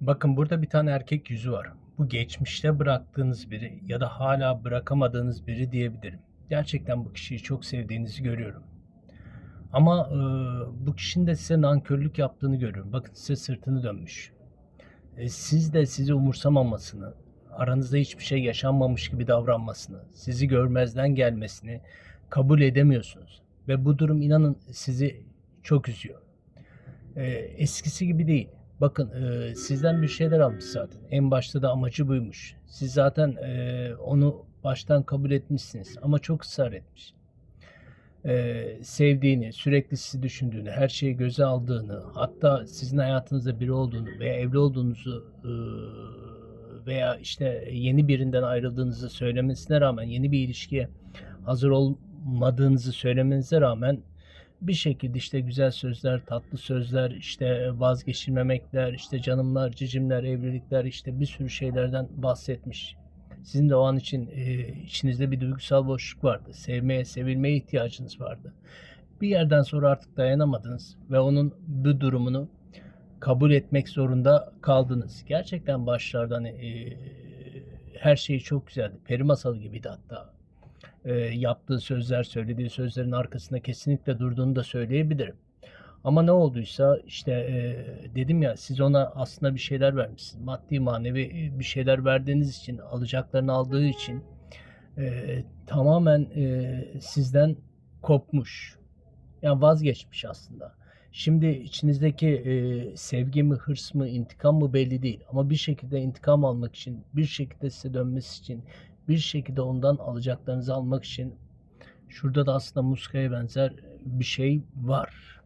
Bakın burada bir tane erkek yüzü var. Bu geçmişte bıraktığınız biri ya da hala bırakamadığınız biri diyebilirim. Gerçekten bu kişiyi çok sevdiğinizi görüyorum. Ama e, bu kişinin de size nankörlük yaptığını görüyorum. Bakın size sırtını dönmüş. E, siz de sizi umursamamasını, aranızda hiçbir şey yaşanmamış gibi davranmasını, sizi görmezden gelmesini kabul edemiyorsunuz. Ve bu durum inanın sizi çok üzüyor. E, eskisi gibi değil. Bakın e, sizden bir şeyler almış zaten. En başta da amacı buymuş. Siz zaten e, onu baştan kabul etmişsiniz ama çok ısrar etmiş. E, sevdiğini, sürekli sizi düşündüğünü, her şeyi göze aldığını, hatta sizin hayatınızda biri olduğunu veya evli olduğunuzu e, veya işte yeni birinden ayrıldığınızı söylemesine rağmen yeni bir ilişkiye hazır olmadığınızı söylemenize rağmen bir şekilde işte güzel sözler, tatlı sözler, işte vazgeçilmemekler, işte canımlar, cicimler, evlilikler işte bir sürü şeylerden bahsetmiş. Sizin de o an için e, içinizde bir duygusal boşluk vardı. Sevmeye, sevilmeye ihtiyacınız vardı. Bir yerden sonra artık dayanamadınız ve onun bu durumunu kabul etmek zorunda kaldınız. Gerçekten başlardan e, her şey çok güzeldi. Peri masalı gibiydi hatta e, yaptığı sözler, söylediği sözlerin arkasında kesinlikle durduğunu da söyleyebilirim. Ama ne olduysa işte e, dedim ya siz ona aslında bir şeyler vermişsiniz. Maddi manevi e, bir şeyler verdiğiniz için, alacaklarını aldığı için e, tamamen e, sizden kopmuş. Yani vazgeçmiş aslında. Şimdi içinizdeki e, sevgi mi, hırs mı, intikam mı belli değil. Ama bir şekilde intikam almak için, bir şekilde size dönmesi için, bir şekilde ondan alacaklarınızı almak için şurada da aslında muskaya benzer bir şey var.